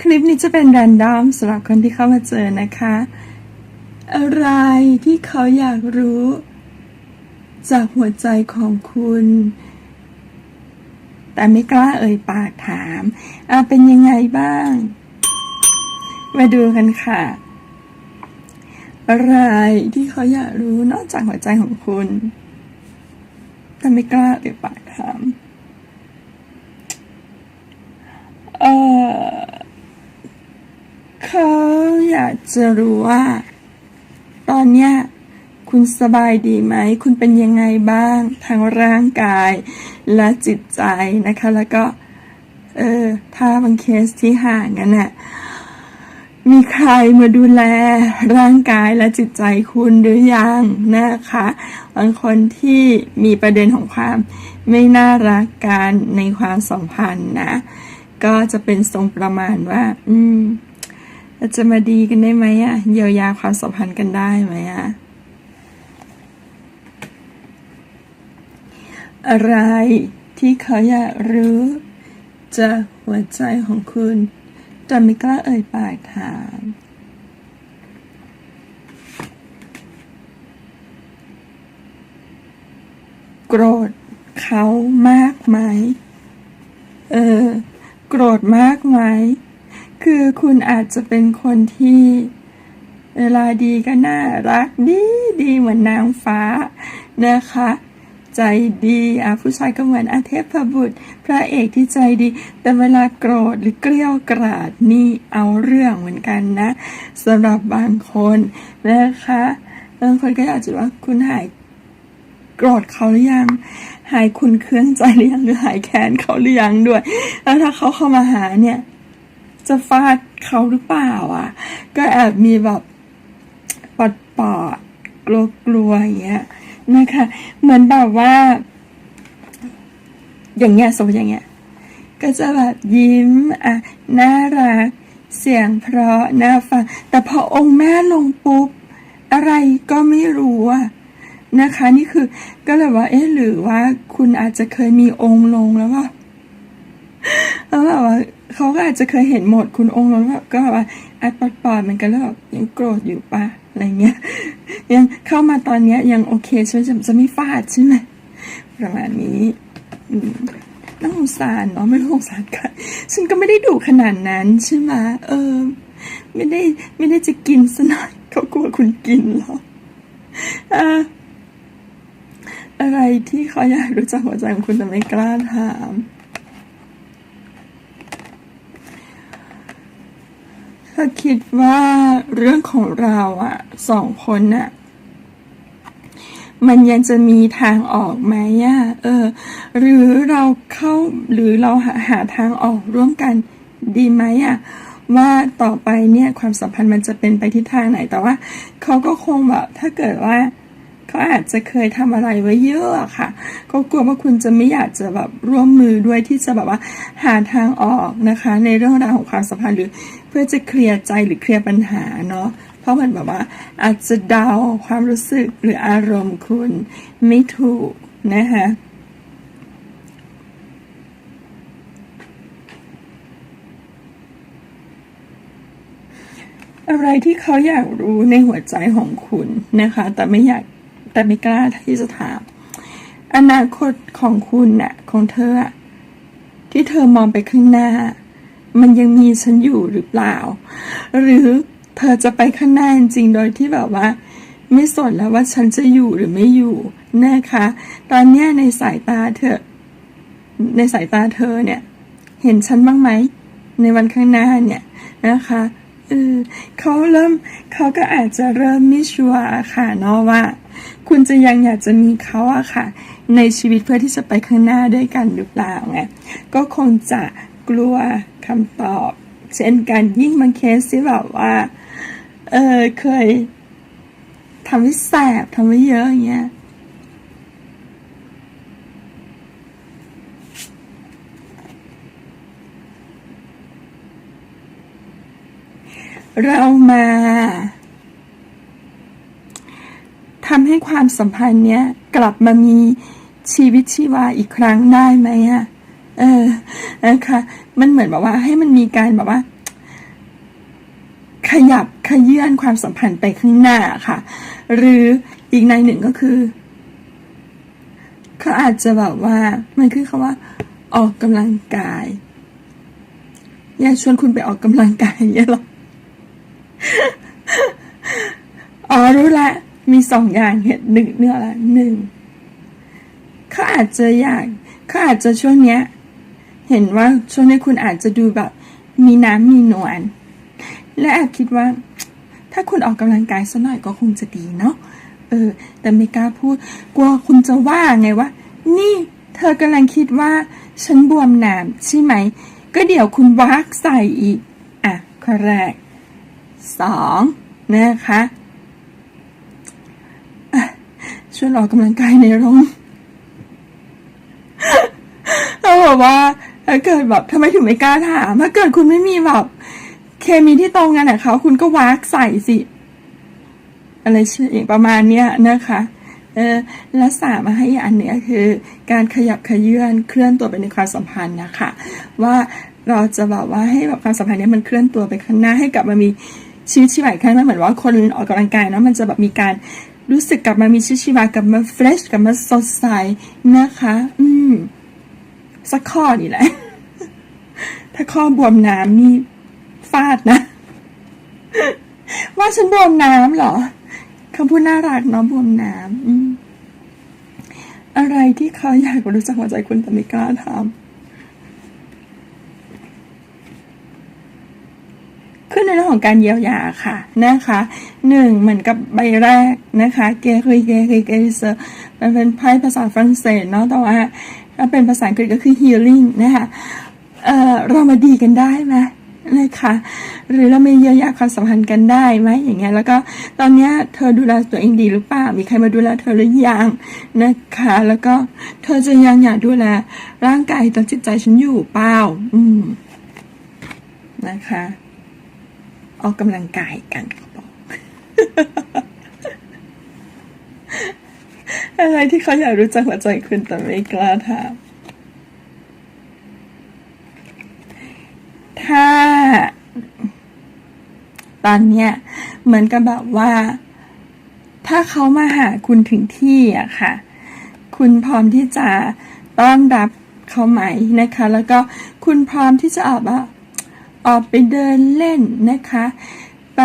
คลิปนี้จะเป็นแรนดอมสำหรับคนที่เข้ามาเจอนะคะ อะไรที่เขาอยากรู้ จากหัวใจของคุณ แต่ไม่กล้าเอ่ยปากถามอะเป็นยังไงบ้าง มาดูกันค่ะ อะไรที่เขาอยากรู้นอกจากหัวใจของคุณ แต่ไม่กล้าเอ่ยปากถาม เอ่อ เขาอยากจะรู้ว่า ตอนเนี้ยคุณสบายดีไหม คุณเป็นยังไงบ้างทางร่างกายและจิตใจนะคะ แล้วก็ เออถ้าบางเคสที่ห่างกันน่ะมีใครมาดูแลร่างกายและจิตใจคุณหรือยังนะคะ บางคนที่มีประเด็นของความไม่น่ารักกันในความสัมพันธ์นะ ก็จะเป็นทรงประมาณว่า อืม เราจะมาดีกันได้ไหมอะเยียวยาความสัมพันธ์กันได้ไหมอะอะไรที่เขาอยากรู้จากหัวใจของคุณแต่ไม่กล้าเอ่ยปากถามโกรธเขามากไหม เออ โกรธมากไหม คือคุณอาจจะเป็นคนที่ เวลาดีก็น่ารักดีดีเหมือนนางฟ้านะคะ ใจดีอะผู้ชายก็เหมือนอาเทพบุตร พระเอกที่ใจดี แต่เวลาโกรธหรือเกลี้ยวกราดนี่เอาเรื่องเหมือนกันนะสำหรับบางคนนะคะบางคนก็อากจะว่าคุณหายโกรธเขาหรือยัง หายคุณเครื่องใจหรือยังหรือหายแค้นเขาหรือยังด้วย แล้วถ้าเขาเข้ามาหาเนี่ย จะฟาดเขาหรือเปล่าอะ ก็แอบมีแบบปอดปอดกลัวกลัวๆอย่างเงี้ยนะคะ เหมือนแบบว่า อย่างเงี้ยสมมติอย่างเงี้ย ก็จะแบบยิ้มอะน่ารักเสียงเพราะน่าฟัง แต่พอองค์แม่ลงปุ๊บ อะไรก็ไม่รู้อะนะคะ นี่คือก็เลยว่า เอ๊ะหรือว่าคุณอาจจะเคยมีองค์ลงแล้วว่า เขาก็อาจจะเคยเห็นหมดคุณองค์ลงแล้วแบบก็ว่าอัดปอดปอดๆเหมือนกันแล้วแบบยังโกรธอยู่ปะอะไรเงี้ย ยังเข้ามาตอนเนี้ยยังโอเคใช่ไหมจะจะไม่ฟาดใช่ไหมประมาณนี้น่าสงสารเนาะไม่รู้สงสารใครฉันก็ไม่ได้ดุขนาดนั้นใช่ไหมเออ ไม่ได้ไม่ได้จะกินซะหน่อยเขากลัวคุณกินหรออ่าอะไรที่เขาอยากรู้จักหัวใจของคุณแต่ไม่กล้าถาม ถ้าคิดว่าเรื่องของเราอะสองคนอะมันยังจะมีทางออกไหมอะเออ หรือเราเข้าหรือเราหาหาทางออกร่วมกันดีไหมอะว่าต่อไปเนี่ยความสัมพันธ์มันจะเป็นไปทิศทางไหนแต่ว่าเขาก็คงแบบถ้าเกิดว่า เขาอาจจะเคยทำอะไรไว้เยอะอะค่ะ ก็กลัวว่าคุณจะไม่อยากจะแบบร่วมมือด้วยที่จะแบบว่าหาทางออกนะคะ ในเรื่องราวของความสัมพันธ์หรือเพื่อจะเคลียร์ใจหรือเคลียร์ปัญหาเนาะเพราะมันแบบว่าอาจจะเดาความรู้สึกหรืออารมณ์คุณไม่ถูกนะคะอะไรที่เขาอยากรู้ในหัวใจของคุณนะคะ แต่ไม่อยาก แต่ไม่กล้าที่จะถาม อนาคตของคุณน่ะ ของเธอที่เธอมองไปข้างหน้า มันยังมีฉันอยู่หรือเปล่า หรือเธอจะไปข้างหน้าจริงโดยที่แบบว่า ไม่สนแล้วว่าฉันจะอยู่หรือไม่อยู่นะคะ ตอนนี้ในสายตาเธอ ในสายตาเธอเนี่ย เห็นฉันบ้างไหมในวันข้างหน้าเนี่ยนะคะเออเขาเริ่มเขาก็อาจจะเริ่มไม่ชัวร์อค่ะเนาะว่า คุณจะยังอยากจะมีเขาอะค่ะ ในชีวิตเพื่อที่จะไปข้างหน้าด้วยกันหรือเปล่าไงก็คงจะกลัวคำตอบ เช่นกันยิ่งบางเคสที่แบบว่าเออเคยทำให้แสบทำให้เยอะอย่างเงี้ยเรามาำให้ความสัมพันธ์เนี้ยกลับมามีชีวิตชีวาอีกครั้งได้ไหมอะเออนะคะมันเหมือนแบบว่าให้มันมีการแบบว่า ขยับขยื่นความสัมพันธ์ไปข้างหน้าค่ะ หรืออีกในหนึ่งก็คือเขาอาจจะแบบว่า มันคือคำว่า ออกกำลังกายอยากชวนคุณไปออกกำลังกายอย่างเหรออ๋อรู้ละ มีสองอย่างเหตุหนึ่งเนื้อละหนึ่งเขาอาจจะอยากเขาอาจจะช่วงเนี้ย เห็นว่าช่วงนี้คุณอาจจะดูแบบ มีน้ำมีนวลและแอบคิดว่า ถ้าคุณออกกำลังกายสักหน่อยก็คงจะดีเนาะเออ แต่ไม่กล้าพูด กลัวคุณจะว่าไงว่า นี่เธอกำลังคิดว่า ฉันบวมหน้ำใช่ไหม ก็เดี๋ยวคุณวักใส่อีก อะข้อแรกสองนะคะอะช่ วยออกกำลังกายในร่มเขาบอกว่าถ้าเกิดแบบทำไมถึงไม่กล้าถามถ้าเกิดคุณไม่มีแบบเคมีที่ตรงกันกับเขาคุณก็วักใส่สิ อะไรชื่อประมาณเนี้ยนะคะ เออและสามมาให้อันเนี้ยคือ การขยับขยื่นเคลื่อนตัวไปในความสัมพันธ์นะคะ ว่าเราจะแบบว่าให้แบบความสัมพันธ์นี้มันเคลื่อนตัวไปข้างหน้าให้กลับมามีชีวิตชีวาอีกครั้งมันเหมือนว่าคนออกกำลังกายเนาะมันจะแบบมีการ รู้สึกกลับมามีชีวิตชีวากลับมาเฟรชกลับมาสดใสนะคะ อืม สักข้อนี่แหละ ถ้าข้อบวมน้ำนี่ฟาดนะ ว่าฉันบวมน้ำเหรอคำพูดน่ารักเนาะบวมน้ำออะไรที่เขาอยากรู้จักหัวใจคุณแต่ไม่กล้าทำ ของการเยียวยาค่ะนะคะหนึ่งเหมือนกับใบแรกนะคะเกคือเกคือเกเซอร์มันเป็นไพ่ภาษาฝรั่งเศสเนาะแต่ว่าถ้าเป็นภาษาอังกฤษก็คือ healing นะคะเอ่อเรามาดีกันได้ไหมนะคะหรือเราไม่เยียวยาความสัมพันธ์กันได้ไหมอย่างเงี้ยแล้วก็ตอนเนี้ยเธอดูแลตัวเองดีหรือเปล่ามีใครมาดูแลเธอหรือยังนะคะ แล้วก็เธอจะยังอยากดูแลร่างกายต่อจิตใจฉันอยู่เปล่าอืมนะคะ ออกกำลังกายกันเขาบอกอะไรที่เขาอยากรู้จักหัวใจคุณแต่ไม่กล้าถามถ้า ตอนเนี้ยเหมือนกับแบบว่า ถ้าเขามาหาคุณถึงที่อะค่ะ คุณพร้อมที่จะต้อนรับเขาไหมนะคะ แล้วก็คุณพร้อมที่จะออกว่า ออกไปเดินเล่นนะคะ ไป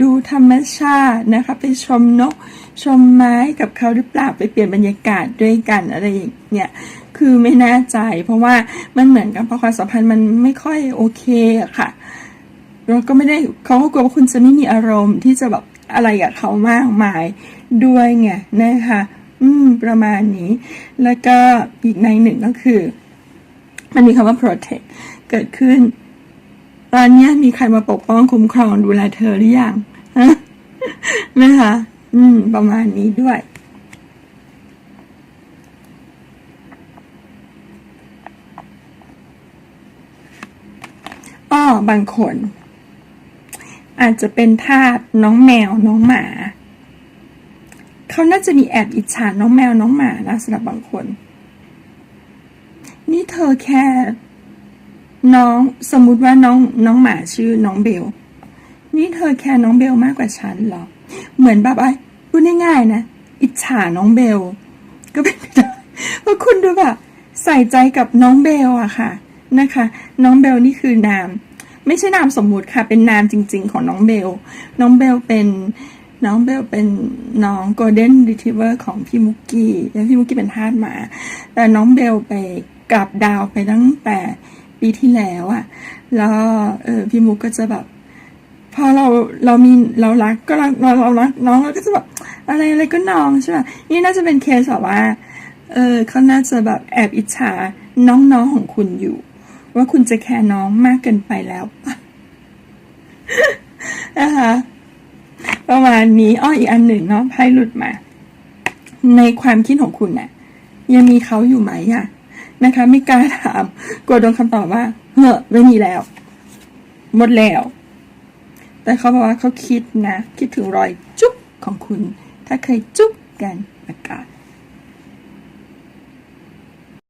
ดูธรรมชาตินะคะ ไปชมนกชมไม้กับเขาหรือเปล่าไปเปลี่ยนบรรยากาศด้วยกันอะไรอย่างเงี้ยคือไม่แน่ใจ เพราะว่ามันเหมือนกับพอความสัมพันธ์มันไม่ค่อยโอเคอะค่ะเราก็ไม่ได้เขาก็กลัวว่าคุณจะไม่มีอารมณ์ที่จะแบบอะไรกับเขามากมายด้วยไงนะคะ อืม ประมาณนี้ แล้วก็อีกในหนึ่งก็คือ มันมีคำว่า protect เกิดขึ้น ตอนนี้มีใครมาปกป้องคุ้มครองดูแลเธอหรือยังฮะนะคะ อืม ประมาณนี้ด้วย อ้อบางคน อาจจะเป็นทาสน้องแมวน้องหมาเขาน่าจะมีแอบอิจฉาน้องแมวน้องหมานะสำหรับบางคน นี่เธอแค่ น้องสมมุติว่าน้องน้องหมาชื่อน้องเบล นี่เธอแค่น้องเบลมากกว่าฉันเหรอ เหมือนแบบไอ้พูดง่ายๆนะ อิจฉาน้องเบล ก็เป็นไปได้เพราะคุณดูแบบใส่ใจกับน้องเบลอะค่ะนะคะ น้องเบลนี่คือนาม ไม่ใช่นามสมมุติค่ะ เป็นนามจริง ๆ ของน้องเบล น้องเบลเป็นน้องเบลเป็นน้องโกลเด้นรีท i เวอร์ของพี่มุกกี้แล้วพี่มุกกี้เป็นทาสหมา แต่น้องเบลไปกลับดาวไปตั้งแต่ ปีที่แล้วอะแล้วเออพี่มุกก็จะแบบพอเราเรามีเรารักก็รักเราเรารักน้องเราก็จะแบบอะไรอะไรก็น้องใช่ไหมนี่น่าจะเป็นเคสแบบว่าเออเขาน่าจะแบบแอบอิจฉาน้องๆของคุณอยู่ ว่าคุณจะแคร์น้องมากเกินไปแล้วนะคะประมาณนี้อ้ออีกอันหนึ่งเนาะไพ่หลุดมา ในความคิดของคุณน่ะยังมีเขาอยู่ไหมอะ นะคะ ไม่กล้าถามกลัวโดนคำตอบว่าเห้อไม่มีแล้ว หมดแล้ว แต่เขาบอกว่าเขาคิดนะ คิดถึงรอยจุ๊บของคุณ ถ้าเคยจุ๊บกันอากาศ